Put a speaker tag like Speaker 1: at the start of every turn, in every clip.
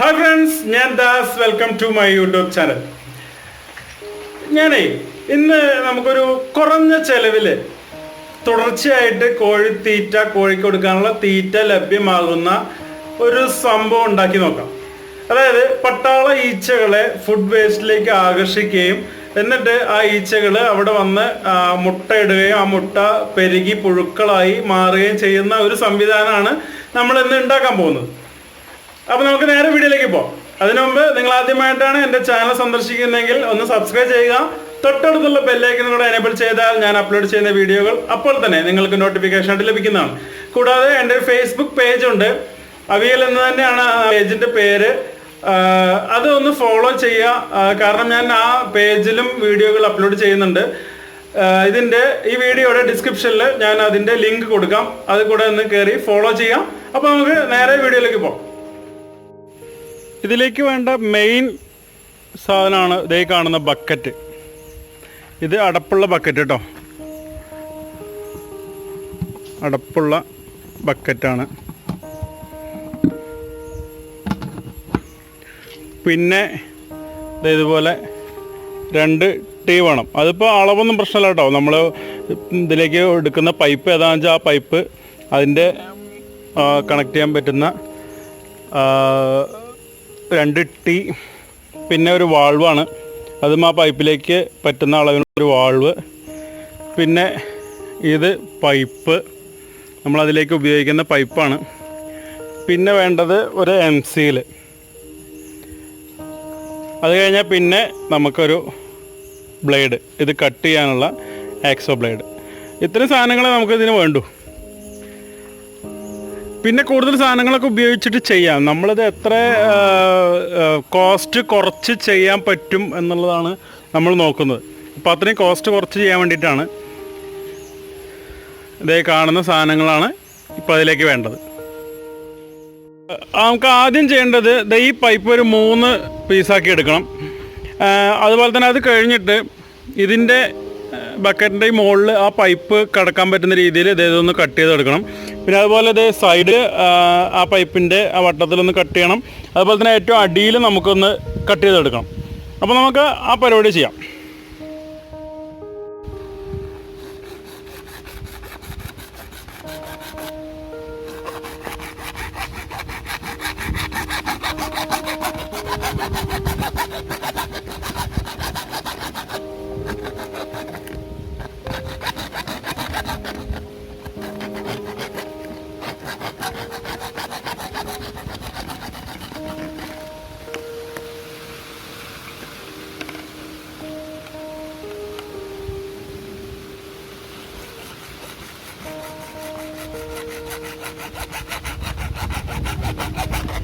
Speaker 1: Hi friends ഞാൻ Das. Welcome to my YouTube channel ഞാനേ ഇന്ന് നമുക്കൊരു കുറഞ്ഞ ചെലവിൽ തുടർച്ചയായിട്ട് തീറ്റ കോഴിക്ക് കൊടുക്കാനുള്ള തീറ്റ ലഭ്യമാകുന്ന ഒരു സംഭവം ഉണ്ടാക്കി നോക്കാം. അതായത് പട്ടാള ഈച്ചകളെ ഫുഡ് വേസ്റ്റിലേക്ക് ആകർഷിക്കുകയും എന്നിട്ട് ആ ഈച്ചകൾ അവിടെ വന്ന് മുട്ടയിടുകയും ആ മുട്ട പെരുകി പുഴുക്കളായി മാറുകയും ചെയ്യുന്ന ഒരു സംവിധാനമാണ് നമ്മൾ ഇന്ന് ഉണ്ടാക്കാൻ പോകുന്നത്. അപ്പൊ നമുക്ക് നേരെ വീഡിയോയിലേക്ക് പോകാം അതിനു മുമ്പ് നിങ്ങൾ ആദ്യമായിട്ടാണ് എന്റെ ചാനൽ സന്ദർശിക്കുന്നതെങ്കിൽ ഒന്ന് സബ്സ്ക്രൈബ് ചെയ്യുക. തൊട്ടടുത്തുള്ള ബെല്ലൈക്കൻ കൂടെ എനേബിൾ ചെയ്താൽ ഞാൻ അപ്ലോഡ് ചെയ്യുന്ന വീഡിയോകൾ അപ്പോൾ തന്നെ നിങ്ങൾക്ക് നോട്ടിഫിക്കേഷൻ ആയിട്ട് ലഭിക്കുന്നതാണ്. കൂടാതെ എന്റെ ഒരു ഫേസ്ബുക്ക് പേജ് ഉണ്ട്. അവിയൽ എന്ന് തന്നെയാണ് പേജിന്റെ പേര്. അതൊന്ന് ഫോളോ ചെയ്യുക. കാരണം ഞാൻ ആ പേജിലും വീഡിയോകൾ അപ്ലോഡ് ചെയ്യുന്നുണ്ട്. ഇതിന്റെ ഈ വീഡിയോയുടെ ഡിസ്ക്രിപ്ഷനിൽ ഞാൻ അതിന്റെ ലിങ്ക് കൊടുക്കാം. അത് കൂടെ ഒന്ന് കയറി ഫോളോ ചെയ്യാം. അപ്പോൾ നമുക്ക് നേരെ വീഡിയോയിലേക്ക് പോകാം ഇതിലേക്ക് വേണ്ട മെയിൻ സാധനമാണ് ഇതേ കാണുന്ന ബക്കറ്റ് ഇത് അടപ്പുള്ള ബക്കറ്റ് കേട്ടോ അടപ്പുള്ള ബക്കറ്റാണ് പിന്നെ ഇതുപോലെ രണ്ട് ടീ വേണം. അതിപ്പോൾ അളവൊന്നും പ്രശ്നമില്ല കേട്ടോ നമ്മൾ ഇതിലേക്ക് എടുക്കുന്ന പൈപ്പ് ഏതാണെന്ന് വെച്ചാൽ ആ പൈപ്പ് അതിന്റെ കണക്ട് ചെയ്യാൻ പറ്റുന്ന രണ്ട് ടി പിന്നെ ഒരു വാൾവാണ്. അതും ആ പൈപ്പിലേക്ക് പറ്റുന്ന അളവിലുള്ള ഒരു വാൾവ്. പിന്നെ ഇത് പൈപ്പ്. നമ്മളതിലേക്ക് ഉപയോഗിക്കുന്ന പൈപ്പാണ്. പിന്നെ വേണ്ടത് ഒരു എം സിയിൽ അത് കഴിഞ്ഞാൽ പിന്നെ നമുക്കൊരു ബ്ലേഡ്. ഇത് കട്ട് ചെയ്യാനുള്ള ആക്സോ ബ്ലേഡ്. ഇത്രയും സാധനങ്ങളെ നമുക്കിതിന് വേണ്ടൂ. പിന്നെ കൂടുതൽ സാധനങ്ങളൊക്കെ ഉപയോഗിച്ചിട്ട് ചെയ്യാം. നമ്മളിത് എത്ര കോസ്റ്റ് കുറച്ച് ചെയ്യാൻ പറ്റും എന്നുള്ളതാണ് നമ്മൾ നോക്കുന്നത്. അപ്പോൾ അത്രയും കോസ്റ്റ് കുറച്ച് ചെയ്യാൻ വേണ്ടിയിട്ടാണ് ഇതേ കാണുന്ന സാധനങ്ങളാണ് ഇപ്പോൾ അതിലേക്ക് വേണ്ടത്. നമുക്ക് ആദ്യം ചെയ്യേണ്ടത് ദേ ഈ പൈപ്പ് ഒരു മൂന്ന് പീസാക്കി എടുക്കണം. അതുപോലെ തന്നെ അത് കഴിഞ്ഞിട്ട് ഇതിന്റെ ബക്കറ്റിന്റെ ഈ മുകളിൽ ആ പൈപ്പ് കടക്കാൻ പറ്റുന്ന രീതിയിൽ ഇതേതൊന്ന് കട്ട് ചെയ്തെടുക്കണം. പിന്നെ അതുപോലെ ഇത് സൈഡ് ആ പൈപ്പിന്റെ ആ വട്ടത്തിലൊന്ന് കട്ട് ചെയ്യണം. അതുപോലെ തന്നെ ഏറ്റവും അടിയിൽ നമുക്കൊന്ന് കട്ട് ചെയ്തെടുക്കണം. അപ്പോൾ നമുക്ക് ആ പരിപാടി ചെയ്യാം. Ha ha.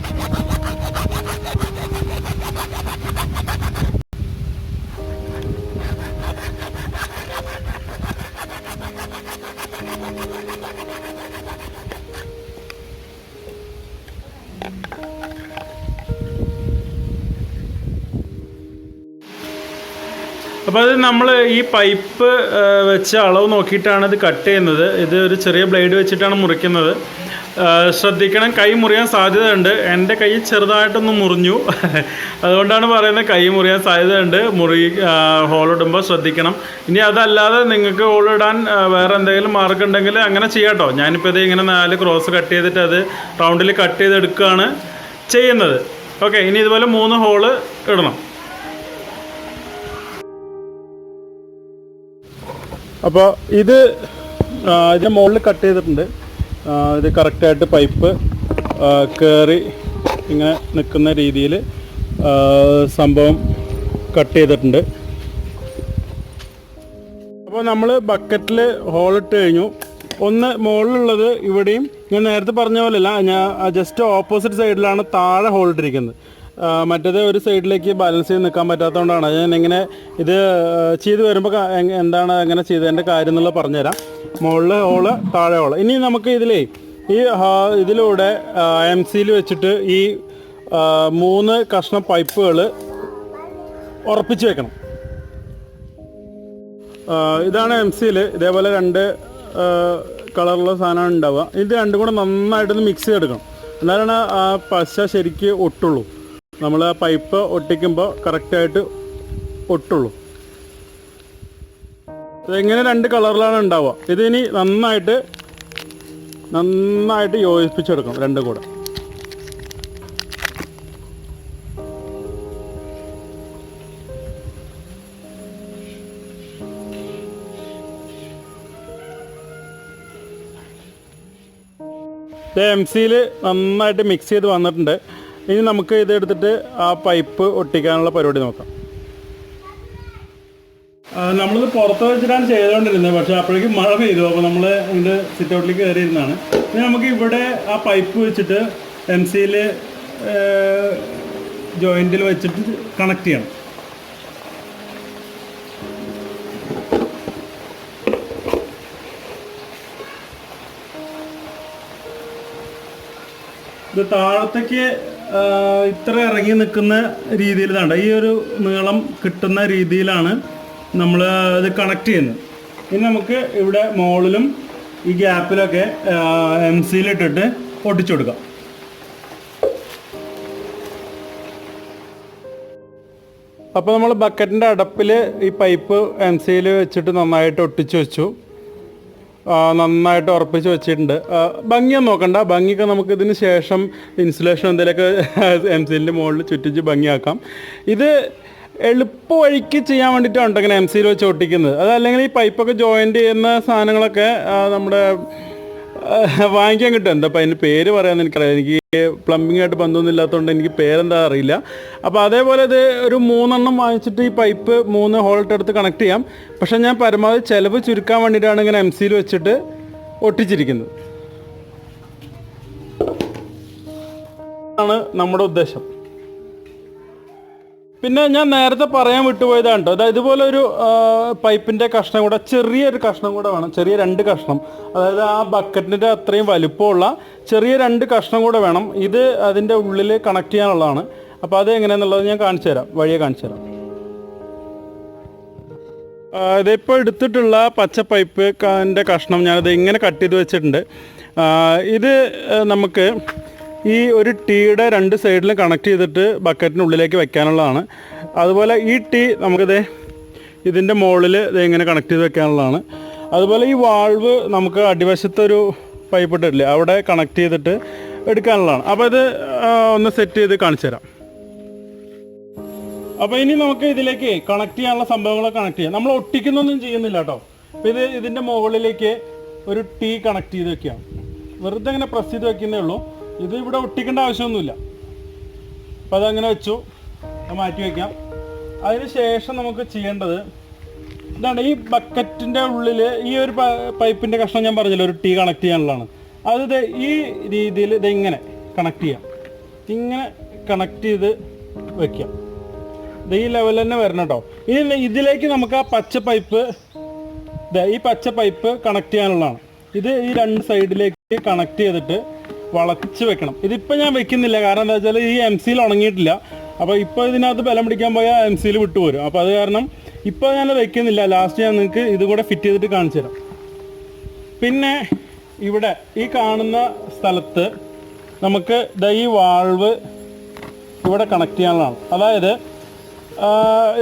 Speaker 1: അപ്പോൾ അത് നമ്മൾ ഈ പൈപ്പ് വെച്ച് അളവ് നോക്കിയിട്ടാണ് ഇത് കട്ട് ചെയ്യുന്നത്. ഇത് ഒരു ചെറിയ ബ്ലേഡ് വെച്ചിട്ടാണ് മുറിക്കുന്നത്. ശ്രദ്ധിക്കണം കൈ മുറിയാൻ സാധ്യതയുണ്ട്. എന്റെ കൈ ചെറുതായിട്ടൊന്ന് മുറിഞ്ഞു. അതുകൊണ്ടാണ് പറയുന്നത് കൈ മുറിയാൻ സാധ്യതയുണ്ട്. മുറി ഹോളിടുമ്പോൾ ശ്രദ്ധിക്കണം. ഇനി അതല്ലാതെ നിങ്ങൾക്ക് ഹോളിടാൻ വേറെ എന്തെങ്കിലും മാർഗം ഉണ്ടെങ്കിൽ അങ്ങനെ ചെയ്യാട്ടോ. ഞാനിപ്പോൾ ഇത് ഇങ്ങനെ നാല് ക്രോസ് കട്ട് ചെയ്തിട്ട് അത് റൗണ്ടിൽ കട്ട് ചെയ്തെടുക്കുകയാണ് ചെയ്യുന്നത്. ഓക്കെ ഇനി ഇതുപോലെ മൂന്ന് ഹോൾ ഇടണം. അപ്പോൾ ഇത് ഇതിന് മുകളിൽ കട്ട് ചെയ്തിട്ടുണ്ട്. ഇത് കറക്റ്റായിട്ട് പൈപ്പ് കയറി ഇങ്ങനെ നിൽക്കുന്ന രീതിയിൽ സംഭവം കട്ട് ചെയ്തിട്ടുണ്ട്. അപ്പോൾ നമ്മൾ ബക്കറ്റിൽ ഹോളിട്ട് കഴിഞ്ഞു. ഒന്ന് മുകളിലുള്ളത് ഇവിടെയും ഞാൻ നേരത്തെ പറഞ്ഞ പോലെയല്ല ഞാൻ ജസ്റ്റ് ഓപ്പോസിറ്റ് സൈഡിലാണ് താഴെ ഹോളിട്ടിരിക്കുന്നത് മറ്റേത് ഒരു സൈഡിലേക്ക് ബാലൻസ് ചെയ്ത് നിൽക്കാൻ പറ്റാത്തതുകൊണ്ടാണ്. ഞാൻ ഇങ്ങനെ ഇത് ചെയ്ത് വരുമ്പോൾ എന്താണ് അങ്ങനെ ചെയ്തതിന്റെ കാര്യം എന്നുള്ളത് പറഞ്ഞുതരാം. മുകളിൽ ഹോൾ താഴെ ഹോൾ ഇനി നമുക്ക് ഇതിലേ ഈ ഇതിലൂടെ എം സിയിൽ വെച്ചിട്ട് ഈ മൂന്ന് കഷ്ണം പൈപ്പുകൾ ഉറപ്പിച്ച് വെക്കണം. ഇതാണ് എം സിയിൽ ഇതേപോലെ രണ്ട് കളറുള്ള സാധനമാണ് ഉണ്ടാവുക. ഇത് രണ്ടും കൂടെ നന്നായിട്ടൊന്ന് മിക്സ് ചെയ്തെടുക്കണം. എന്നാലാണ് ആ പശ ശരിക്ക് ഒട്ടുള്ളൂ. നമ്മൾ ആ പൈപ്പ് ഒട്ടിക്കുമ്പോൾ കറക്റ്റായിട്ട് ഒട്ടുള്ളൂ. ഇതെങ്ങനെ രണ്ട് കളറിലാണ് ഉണ്ടാവുക? ഇതിനി നന്നായിട്ട് നന്നായിട്ട് യോജിപ്പിച്ചെടുക്കണം രണ്ടും കൂടെ. എം സിയിൽ നന്നായിട്ട് മിക്സ് ചെയ്ത് വന്നിട്ടുണ്ട്. ഇനി നമുക്ക് ഇത് എടുത്തിട്ട് ആ പൈപ്പ് ഒട്ടിക്കാനുള്ള പരിപാടി നോക്കാം. നമ്മളിത് പുറത്ത് വെച്ചിട്ടാണ് ചെയ്തുകൊണ്ടിരുന്നത്. പക്ഷെ അപ്പോഴേക്കും മഴ പെയ്തു. അപ്പോൾ നമ്മൾ ഇതിന്റെ സിറ്റൗട്ടിലേക്ക് കയറിയിരുന്നതാണ് ഇനി നമുക്ക് ഇവിടെ ആ പൈപ്പ് വെച്ചിട്ട് എം സിയിൽ ജോയിന്റിൽ വെച്ചിട്ട് കണക്ട് ചെയ്യണം. ഇത് താഴത്തേക്ക് ഇത്ര ഇറങ്ങി നിൽക്കുന്ന രീതിയിൽ വേണ്ട ഈ ഒരു നീളം കിട്ടുന്ന രീതിയിലാണ് നമ്മൾ ഇത് കണക്ട് ചെയ്യുന്നത്. ഇനി നമുക്ക് ഇവിടെ മുകളിലും ഈ ഗ്യാപ്പിലൊക്കെ എം സിയിലിട്ടിട്ട് ഒട്ടിച്ചു കൊടുക്കാം. അപ്പോൾ നമ്മൾ ബക്കറ്റിന്റെ അടപ്പിൽ ഈ പൈപ്പ് എം സിയിൽ വെച്ചിട്ട് നന്നായിട്ട് ഒട്ടിച്ചു വെച്ചു. നന്നായിട്ട് ഉറപ്പിച്ച് വെച്ചിട്ടുണ്ട്. ഭംഗിയൊന്നും നോക്കണ്ട. ഭംഗിയൊക്കെ നമുക്ക് ഇതിന് ശേഷം ഇൻസുലേഷൻ എന്തെങ്കിലുമൊക്കെ എം സിലിന്റെ മുകളിൽ ചുറ്റിച്ച് ഭംഗിയാക്കാം. ഇത് എളുപ്പ വഴിക്ക് ചെയ്യാൻ വേണ്ടിയിട്ടാണ് ഇങ്ങനെ എം സിയിൽ വെച്ച് ഒട്ടിക്കുന്നത്. അതല്ലെങ്കിൽ ഈ പൈപ്പൊക്കെ ജോയിന്റ് ചെയ്യുന്ന സാധനങ്ങളൊക്കെ നമ്മുടെ വാങ്ങിക്കാൻ കിട്ടും. എന്താ അതിന് പേര് പറയാമെന്ന് എനിക്കറിയാം എനിക്ക് പ്ലംബിംഗ് ആയിട്ട് ബന്ധമൊന്നും ഇല്ലാത്തതുകൊണ്ട് എനിക്ക് പേരെന്താ അറിയില്ല. അപ്പോൾ അതേപോലെ ഇത് ഒരു മൂന്നെണ്ണം വാങ്ങിച്ചിട്ട് ഈ പൈപ്പ് മൂന്ന് ഹോൾട്ട് എടുത്ത് കണക്ട് ചെയ്യാം. പക്ഷേ ഞാൻ പരമാവധി ചിലവ് ചുരുക്കാൻ വേണ്ടിയിട്ടാണ് ഇങ്ങനെ എം സിയിൽ വെച്ചിട്ട് ഒട്ടിച്ചിരിക്കുന്നത്. ആണ് നമ്മുടെ ഉദ്ദേശം. പിന്നെ ഞാൻ നേരത്തെ പറയാൻ വിട്ടുപോയതാണ് കേട്ടോ അതായത് ഇതുപോലെ ഒരു പൈപ്പിന്റെ കഷ്ണം കൂടെ ചെറിയൊരു കഷ്ണം കൂടെ വേണം. ചെറിയ രണ്ട് കഷ്ണം. അതായത് ആ ബക്കറ്റിന്റെ അത്രയും വലുപ്പമുള്ള ചെറിയ രണ്ട് കഷ്ണം കൂടെ വേണം. ഇത് അതിന്റെ ഉള്ളിൽ കണക്ട് ചെയ്യാനുള്ളതാണ്. അപ്പോൾ അത് എങ്ങനെയാണെന്നുള്ളത് ഞാൻ കാണിച്ചു തരാം. വഴിയെ കാണിച്ചു തരാം. ഇതിപ്പോൾ എടുത്തിട്ടുള്ള പച്ച പൈപ്പ് കഷ്ണം ഞാനത് ഇങ്ങനെ കട്ട് ചെയ്ത് വെച്ചിട്ടുണ്ട്. ഇത് നമുക്ക് ഈ ഒരു ടീയുടെ രണ്ട് സൈഡിലും കണക്ട് ചെയ്തിട്ട് ബക്കറ്റിനുള്ളിലേക്ക് വെക്കാനുള്ളതാണ്. അതുപോലെ ഈ ടീ നമുക്കിത് ഇതിന്റെ മുകളിൽ ഇത് ഇങ്ങനെ കണക്ട് ചെയ്ത് വെക്കാനുള്ളതാണ്. അതുപോലെ ഈ വാൾവ് നമുക്ക് അടിവശത്തൊരു പൈപ്പ് ഇട്ടില്ലേ അവിടെ കണക്ട് ചെയ്തിട്ട് എടുക്കാനുള്ളതാണ്. അപ്പോൾ ഇത് ഒന്ന് സെറ്റ് ചെയ്ത് കാണിച്ചു തരാം. അപ്പോൾ ഇനി നമുക്ക് ഇതിലേക്ക് കണക്ട് ചെയ്യാനുള്ള സംഭവങ്ങളൊക്കെ കണക്ട് ചെയ്യാം. നമ്മൾ ഒട്ടിക്കുന്നൊന്നും ചെയ്യുന്നില്ല കേട്ടോ. അപ്പോൾ ഇത് ഇതിന്റെ മുകളിലേക്ക് ഒരു ടീ കണക്ട് ചെയ്ത് വെക്കാം. വെറുതെ ഇങ്ങനെ പ്രസ് ചെയ്ത് വെക്കുന്നേ ഉള്ളൂ. ഇത് ഇവിടെ ഒട്ടിക്കേണ്ട ആവശ്യമൊന്നുമില്ല. അപ്പോൾ അതങ്ങനെ വെച്ചു. മാറ്റി വയ്ക്കാം അതിന് ശേഷം നമുക്ക് ചെയ്യേണ്ടത് ഇതാണ് ഈ ബക്കറ്റിന്റെ ഉള്ളിൽ ഈ ഒരു പൈപ്പിന്റെ കഷ്ണം ഞാൻ പറഞ്ഞല്ലോ ഒരു ടീ കണക്ട് ചെയ്യാനുള്ളതാണ്. അത് ഈ രീതിയിൽ ഇത് ഇങ്ങനെ കണക്ട് ചെയ്യാം. ഇങ്ങനെ കണക്ട് ചെയ്ത് വെക്കാം. ഇത് ഈ ലെവൽ തന്നെ വരണം കേട്ടോ. ഇനി ഇതിലേക്ക് നമുക്ക് ആ പച്ച പൈപ്പ് ഈ പച്ച പൈപ്പ് കണക്ട് ചെയ്യാനുള്ളതാണ്. ഇത് ഈ രണ്ട് സൈഡിലേക്ക് കണക്ട് ചെയ്തിട്ട് വളച്ച് വെക്കണം. ഇതിപ്പോൾ ഞാൻ വെക്കുന്നില്ല. കാരണം എന്താ വെച്ചാൽ ഈ എം സിയിൽ ഉണങ്ങിയിട്ടില്ല. അപ്പോൾ ഇപ്പോൾ ഇതിനകത്ത് ബലം പിടിക്കാൻ പോയാൽ എം സിയിൽ വിട്ടുപോരും. അപ്പോൾ അത് കാരണം ഇപ്പോൾ ഞാൻ വെക്കുന്നില്ല. ലാസ്റ്റ് ഞാൻ നിങ്ങൾക്ക് ഇതുകൂടെ ഫിറ്റ് ചെയ്തിട്ട് കാണിച്ചു തരാം. പിന്നെ ഇവിടെ ഈ കാണുന്ന സ്ഥലത്ത് നമുക്ക് ദാ ഈ വാൾവ് ഇവിടെ കണക്ട് ചെയ്യാനുള്ളതാണ്. അതായത്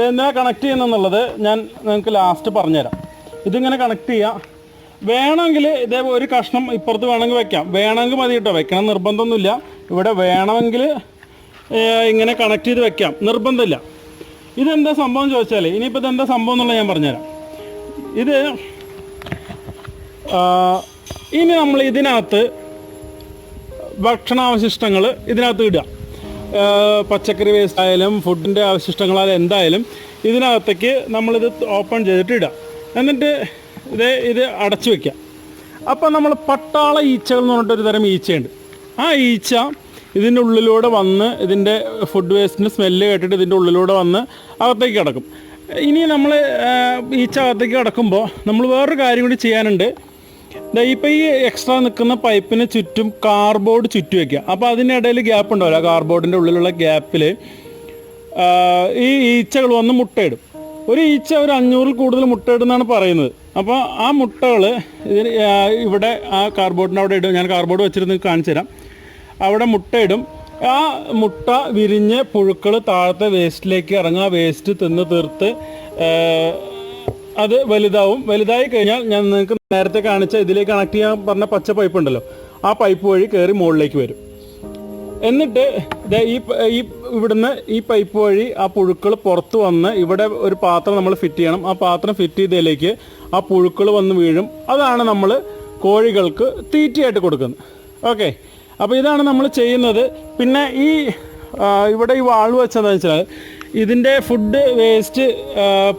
Speaker 1: എന്നാ കണക്ട് ചെയ്യുന്നെന്നുള്ളത് ഞാൻ നിങ്ങൾക്ക് ലാസ്റ്റ് പറഞ്ഞുതരാം. ഇതിങ്ങനെ കണക്ട് ചെയ്യാം. വേണമെങ്കിൽ ഇതേ ഒരു കഷ്ണം ഇപ്പുറത്ത് വേണമെങ്കിൽ വെക്കാം. വേണമെങ്കിൽ മതി കേട്ടോ. വെക്കണം നിർബന്ധമൊന്നുമില്ല. ഇവിടെ വേണമെങ്കിൽ ഇങ്ങനെ കണക്ട് ചെയ്ത് വെക്കാം. നിർബന്ധമില്ല. ഇതെന്താ സംഭവം ചോദിച്ചാൽ ഇനിയിപ്പോൾ ഇതെന്താ സംഭവം എന്നുള്ളത് ഞാൻ പറഞ്ഞുതരാം. ഇത് ഇനി നമ്മൾ ഇതിനകത്ത് ഭക്ഷണാവശിഷ്ടങ്ങൾ ഇതിനകത്ത് ഇടുക. പച്ചക്കറി വേസ്റ്റ് ആയാലും ഫുഡിന്റെ അവശിഷ്ടങ്ങളായാലും എന്തായാലും ഇതിനകത്തേക്ക് നമ്മളിത് ഓപ്പൺ ചെയ്തിട്ട് ഇടുക. എന്നിട്ട് ഇത് ഇത് അടച്ചു വെക്കാം. അപ്പം നമ്മൾ പട്ടാള ഈച്ചകൾ എന്ന് പറഞ്ഞിട്ടൊരു തരം ഈച്ചയുണ്ട്. ആ ഈച്ച ഇതിന്റെ ഉള്ളിലൂടെ വന്ന് ഇതിന്റെ ഫുഡ് വേസ്റ്റിന്റെ സ്മെല്ല് കേട്ടിട്ട് ഇതിന്റെ ഉള്ളിലൂടെ വന്ന് അകത്തേക്ക് കിടക്കും. ഇനി നമ്മൾ ഈച്ച അകത്തേക്ക് കിടക്കുമ്പോൾ നമ്മൾ വേറൊരു കാര്യം കൂടി ചെയ്യാനുണ്ട്. ഇപ്പം ഈ എക്സ്ട്രാ നിൽക്കുന്ന പൈപ്പിന് ചുറ്റും കാർബോർഡ് ചുറ്റി വയ്ക്കുക അപ്പോൾ അതിനിടയിൽ ഗ്യാപ്പ് ഉണ്ടാവില്ല. കാർബോർഡിന്റെ ഉള്ളിലുള്ള ഗ്യാപ്പിൽ ഈ ഈച്ചകൾ വന്ന് മുട്ടയിടും. ഒരു ഈച്ച ഒരു അഞ്ഞൂറിൽ കൂടുതൽ മുട്ടയിടുന്നാണ് പറയുന്നത്. അപ്പോൾ ആ മുട്ടകൾ ഇതിന് ഇവിടെ ആ കാർബോർഡിന്റെ അവിടെ ഇടും. ഞാൻ കാർബോർഡ് വെച്ചിരുന്ന് കാണിച്ചു തരാം. അവിടെ മുട്ടയിടും ആ മുട്ട വിരിഞ്ഞ് പുഴുക്കൾ താഴത്തെ വേസ്റ്റിലേക്ക് ഇറങ്ങുക വേസ്റ്റ് തിന്ന് തീർത്ത് അത് വലുതാവും. വലുതായി കഴിഞ്ഞാൽ ഞാൻ നിങ്ങൾക്ക് നേരത്തെ കാണിച്ച ഇതിലേക്ക് കണക്ട് ചെയ്യാൻ പറഞ്ഞ പച്ച പൈപ്പ് ഉണ്ടല്ലോ ആ പൈപ്പ് വഴി കയറി മുകളിലേക്ക് വരും. എന്നിട്ട് ഈ ഈ ഇവിടുന്ന് ഈ പൈപ്പ് വഴി ആ പുഴുക്കൾ പുറത്ത് വന്ന് ഇവിടെ ഒരു പാത്രം നമ്മൾ ഫിറ്റ് ചെയ്യണം. ആ പാത്രം ഫിറ്റ് ചെയ്തതിലേക്ക് ആ പുഴുക്കൾ വന്ന് വീഴും. അതാണ് നമ്മൾ കോഴികൾക്ക് തീറ്റയായിട്ട് കൊടുക്കുന്നത്. ഓക്കെ അപ്പോൾ ഇതാണ് നമ്മൾ ചെയ്യുന്നത്. പിന്നെ ഈ ഇവിടെ ഈ വാൾ വെച്ചതെന്ന് വെച്ചാൽ ഇതിന്റെ ഫുഡ് വേസ്റ്റ്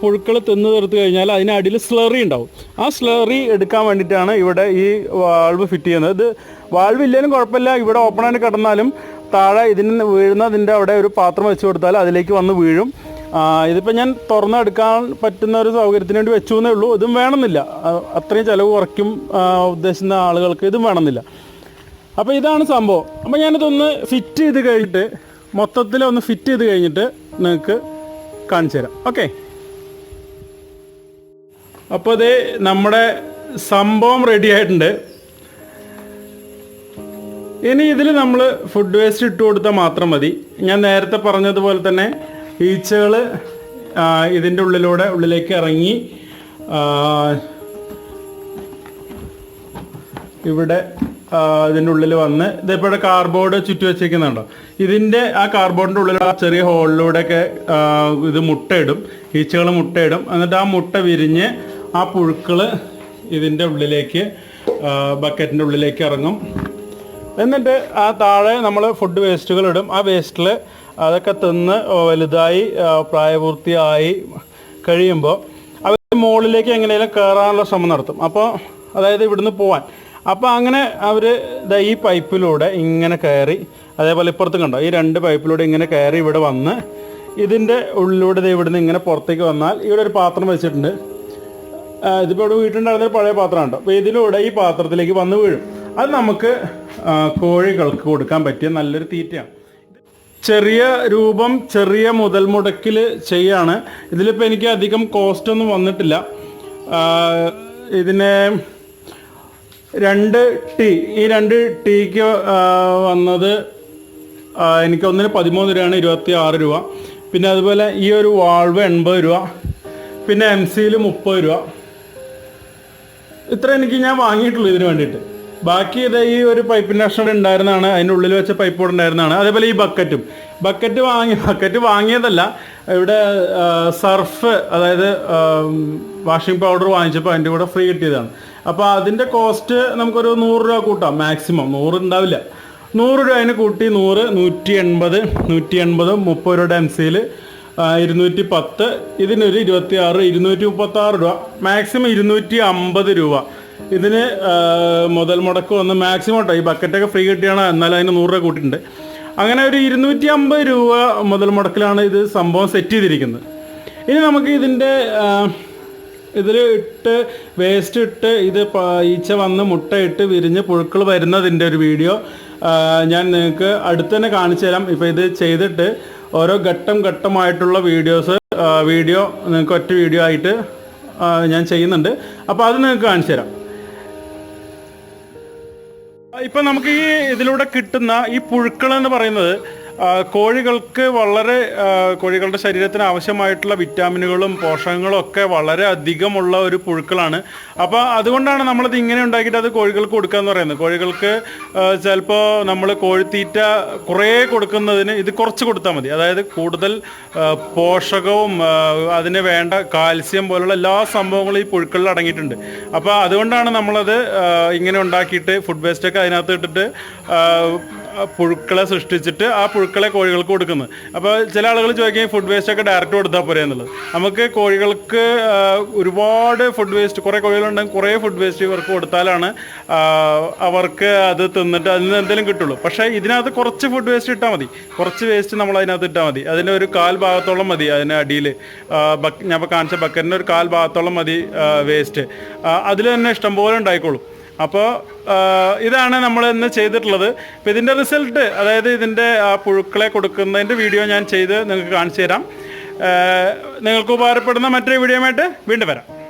Speaker 1: പുഴുക്കൾ തിന്നു തീർത്ത് കഴിഞ്ഞാൽ അതിനടിയിൽ സ്ലറി ഉണ്ടാവും. ആ സ്ലറി എടുക്കാൻ വേണ്ടിയിട്ടാണ് ഇവിടെ ഈ വാൾവ് ഫിറ്റ് ചെയ്യുന്നത്. ഇത് വാൾവ് ഇല്ലെങ്കിലും കുഴപ്പമില്ല. ഇവിടെ ഓപ്പൺ ആയിട്ട് കിടന്നാലും താഴെ ഇതിന് വീഴുന്നതിന്റെ അവിടെ ഒരു പാത്രം വെച്ച് കൊടുത്താൽ അതിലേക്ക് വന്ന് വീഴും. ഇതിപ്പോൾ ഞാൻ തുറന്നെടുക്കാൻ പറ്റുന്ന ഒരു സൗകര്യത്തിന് വേണ്ടി വെച്ചു എന്നേ ഉള്ളൂ. ഇതും വേണമെന്നില്ല. അത്രയും ചിലവ് കുറയ്ക്കും ഉദ്ദേശിക്കുന്ന ആളുകൾക്ക് ഇതും വേണമെന്നില്ല. അപ്പോൾ ഇതാണ് സംഭവം. അപ്പോൾ ഞാനിതൊന്ന് ഫിറ്റ് ചെയ്ത് കഴിഞ്ഞിട്ട് മൊത്തത്തിൽ ഒന്ന് ഫിറ്റ് ചെയ്ത് കഴിഞ്ഞിട്ട് നിങ്ങൾക്ക് കാണിച്ചു തരാം. ഓക്കെ അപ്പോൾ അത് നമ്മുടെ സംഭവം റെഡി ആയിട്ടുണ്ട്. ഇനി ഇതിൽ നമ്മൾ ഫുഡ് വേസ്റ്റ് ഇട്ട് കൊടുത്താൽ മാത്രം മതി. ഞാൻ നേരത്തെ പറഞ്ഞതുപോലെ തന്നെ ഈച്ചകൾ ഇതിന്റെ ഉള്ളിലൂടെ ഉള്ളിലേക്ക് ഇറങ്ങി ഇവിടെ ഇതിന്റെ ഉള്ളിൽ വന്ന് ഇതേപോലെ കാർബോർഡ് ചുറ്റി വെച്ചേക്കുന്നുണ്ടോ ഇതിന്റെ ആ കാർബോർഡിന്റെ ഉള്ളിൽ ആ ചെറിയ ഹോളിലൂടെ ഒക്കെ ഇത് മുട്ടയിടും ഈച്ചകൾ മുട്ടയിടും. എന്നിട്ട് ആ മുട്ട വിരിഞ്ഞ് ആ പുഴുക്കൾ ഇതിന്റെ ഉള്ളിലേക്ക് ബക്കറ്റിന്റെ ഉള്ളിലേക്ക് ഇറങ്ങും. എന്നിട്ട് ആ താഴെ നമ്മൾ ഫുഡ് വേസ്റ്റുകൾ ഇടും. ആ വേസ്റ്റിൽ അതൊക്കെ തിന്ന് വലുതായി പ്രായപൂർത്തിയായി കഴിയുമ്പോൾ അവർ മുകളിലേക്ക് എങ്ങനെയെങ്കിലും കയറാനുള്ള ശ്രമം നടത്തും. അപ്പോൾ അതായത് ഇവിടുന്ന് പോവാൻ. അപ്പോൾ അങ്ങനെ അവർ ഈ പൈപ്പിലൂടെ ഇങ്ങനെ കയറി അതേപോലെ ഇപ്പുറത്ത് കണ്ടോ ഈ രണ്ട് പൈപ്പിലൂടെ ഇങ്ങനെ കയറി ഇവിടെ വന്ന് ഇതിന്റെ ഉള്ളിലൂടെ ഇവിടുന്ന് ഇങ്ങനെ പുറത്തേക്ക് വന്നാൽ ഇവിടെ ഒരു പാത്രം വെച്ചിട്ടുണ്ട്. ഇതിപ്പോൾ ഇവിടെ വീട്ടിലുണ്ടായിരുന്ന പഴയ ഉണ്ടോ അപ്പോൾ ഇതിലൂടെ ഈ പാത്രത്തിലേക്ക് വന്ന് വീഴും. അത് നമുക്ക് കോഴികൾക്ക് കൊടുക്കാൻ പറ്റിയ നല്ലൊരു തീറ്റയാണ്. ചെറിയ രൂപം ചെറിയ മുതൽ മുടക്കിൽ ചെയ്യാണ്. ഇതിലിപ്പോൾ എനിക്ക് അധികം കോസ്റ്റ് ഒന്നും വന്നിട്ടില്ല. ഇതിനെ രണ്ട് ടി ഈ രണ്ട് ടീക്ക് വന്നത് എനിക്ക് ഒന്നിന് പതിമൂന്ന് രൂപയാണ് ഇരുപത്തി ആറ് രൂപ. പിന്നെ അതുപോലെ ഈ ഒരു വാൾവ് എൺപത് രൂപ. പിന്നെ എം സിയിൽ മുപ്പത് രൂപ. ഇത്ര എനിക്ക് ഞാൻ വാങ്ങിയിട്ടുള്ളൂ ഇതിന് വേണ്ടിയിട്ട്. ബാക്കി ഇത് ഈ ഒരു പൈപ്പിന്റെ അക്ഷരം ഉണ്ടായിരുന്നതാണ് അതിന്റെ ഉള്ളിൽ വെച്ച പൈപ്പ് കൂടെ ഉണ്ടായിരുന്നതാണ്. അതേപോലെ ഈ ബക്കറ്റും. ബക്കറ്റ് വാങ്ങി ബക്കറ്റ് വാങ്ങിയതല്ല ഇവിടെ സർഫ് അതായത് വാഷിംഗ് പൗഡർ വാങ്ങിച്ചപ്പോൾ അതിന്റെ കൂടെ ഫ്രീ കിട്ടിയതാണ്. അപ്പോൾ അതിന്റെ കോസ്റ്റ് നമുക്കൊരു നൂറ് രൂപ കൂട്ടാം മാക്സിമം നൂറ് ഉണ്ടാവില്ല. നൂറ് രൂപ കൂട്ടി നൂറ് നൂറ്റി എൺപത് നൂറ്റി എൺപത് മുപ്പത് രൂപയുടെ എം സിയിൽ ഇരുന്നൂറ്റി പത്ത് ഇതിനൊരു ഇരുപത്തി ആറ് ഇരുന്നൂറ്റി മുപ്പത്തി ആറ് രൂപ. മാക്സിമം ഇരുന്നൂറ്റി അമ്പത് രൂപ. ഇതിന് മുതൽ മുടക്ക് വന്ന് മാക്സിമം കേട്ടോ ഈ ബക്കറ്റൊക്കെ ഫ്രീ കിട്ടിയാണ് എന്നാലും അതിന് നൂറ് രൂപ കൂട്ടിയിട്ടുണ്ട് അങ്ങനെ ഒരു ഇരുന്നൂറ്റി അമ്പത് രൂപ മുതൽ മുടക്കിലാണ് ഇത് സംഭവം സെറ്റ് ചെയ്തിരിക്കുന്നത്. ഇനി നമുക്ക് ഇതിന്റെ ഇതിൽ ഇട്ട് വേസ്റ്റ് ഇട്ട് ഇത് ഈച്ച വന്ന് മുട്ടയിട്ട് വിരിഞ്ഞ് പുഴുക്കൾ വരുന്നതിന്റെ ഒരു വീഡിയോ ഞാൻ നിങ്ങൾക്ക് അടുത്ത് തന്നെ കാണിച്ചു തരാം. ഇപ്പോൾ ഇത് ചെയ്തിട്ട് ഓരോ ഘട്ടം ഘട്ടമായിട്ടുള്ള വീഡിയോസ് വീഡിയോ നിങ്ങൾക്ക് ഒറ്റ വീഡിയോ ആയിട്ട് ഞാൻ ചെയ്യുന്നുണ്ട്. അപ്പോൾ അത് നിങ്ങൾക്ക് കാണിച്ചു തരാം. ഇപ്പം നമുക്ക് ഈ ഇതിലൂടെ കിട്ടുന്ന ഈ പുഴുക്കൾ എന്ന് പറയുന്നത് കോഴികൾക്ക് വളരെ കോഴികളുടെ ശരീരത്തിന് ആവശ്യമായിട്ടുള്ള വിറ്റാമിനുകളും പോഷകങ്ങളും ഒക്കെ വളരെ അധികമുള്ള ഒരു പുഴുക്കളാണ്. അപ്പോൾ അതുകൊണ്ടാണ് നമ്മളത് ഇങ്ങനെ ഉണ്ടാക്കിയിട്ട് അത് കോഴികൾക്ക് കൊടുക്കുക എന്ന് പറയുന്നത്. കോഴികൾക്ക് ചിലപ്പോൾ നമ്മൾ കോഴിത്തീറ്റ കുറേ കൊടുക്കുന്നതിന് ഇത് കുറച്ച് കൊടുത്താൽ മതി. അതായത് കൂടുതൽ പോഷകവും അതിന് വേണ്ട കാൽസ്യം പോലുള്ള എല്ലാ സംഭവങ്ങളും ഈ പുഴുക്കളിൽ അടങ്ങിയിട്ടുണ്ട്. അപ്പോൾ അതുകൊണ്ടാണ് നമ്മളത് ഇങ്ങനെ ഉണ്ടാക്കിയിട്ട് ഫുഡ് വേസ്റ്റൊക്കെ അതിനകത്ത് ഇട്ടിട്ട് പുഴുക്കളെ സൃഷ്ടിച്ചിട്ട് ആ പുഴുക്കളെ കോഴികൾക്ക് കൊടുക്കുന്നത് അപ്പോൾ ചില ആളുകൾ ചോദിക്കും ഫുഡ് വേസ്റ്റ് ഒക്കെ ഡയറക്റ്റ് കൊടുത്താൽ പോരെ? എന്നുള്ളത്. നമുക്ക് കോഴികൾക്ക് ഒരുപാട് ഫുഡ് വേസ്റ്റ് കുറേ കോഴികളുണ്ടെങ്കിൽ കുറേ ഫുഡ് വേസ്റ്റ് ഇവർക്ക് കൊടുത്താലാണ് അവർക്ക് അത് തിന്നിട്ട് അതിൽ നിന്ന് എന്തെങ്കിലും കിട്ടുള്ളൂ. പക്ഷേ ഇതിനകത്ത് കുറച്ച് ഫുഡ് വേസ്റ്റ് ഇട്ടാൽ മതി. കുറച്ച് വേസ്റ്റ് നമ്മൾ അതിനകത്ത് ഇട്ടാൽ മതി. അതിന്റെ ഒരു കാൽ ഭാഗത്തോളം മതി അതിന് അടിയിൽ. ഞാൻ ഇപ്പോൾ കാണിച്ച ബക്കറ്റിന്റെ ഒരു കാൽ ഭാഗത്തോളം മതി വേസ്റ്റ് അതിൽ തന്നെ ഇഷ്ടംപോലെ ഉണ്ടായിക്കോളും. അപ്പോൾ ഇതാണ് നമ്മൾ ഇന്ന് ചെയ്തിട്ടുള്ളത്. അപ്പോൾ ഇതിന്റെ റിസൾട്ട് അതായത് ഇതിന്റെ ആ പുഴുക്കളെ കൊടുക്കുന്നതിന്റെ വീഡിയോ ഞാൻ ചെയ്ത് നിങ്ങൾക്ക് കാണിച്ചു തരാം. നിങ്ങൾക്ക് ഉപകാരപ്പെടുന്ന മറ്റൊരു വീഡിയോയുമായിട്ട് വീണ്ടും വരാം.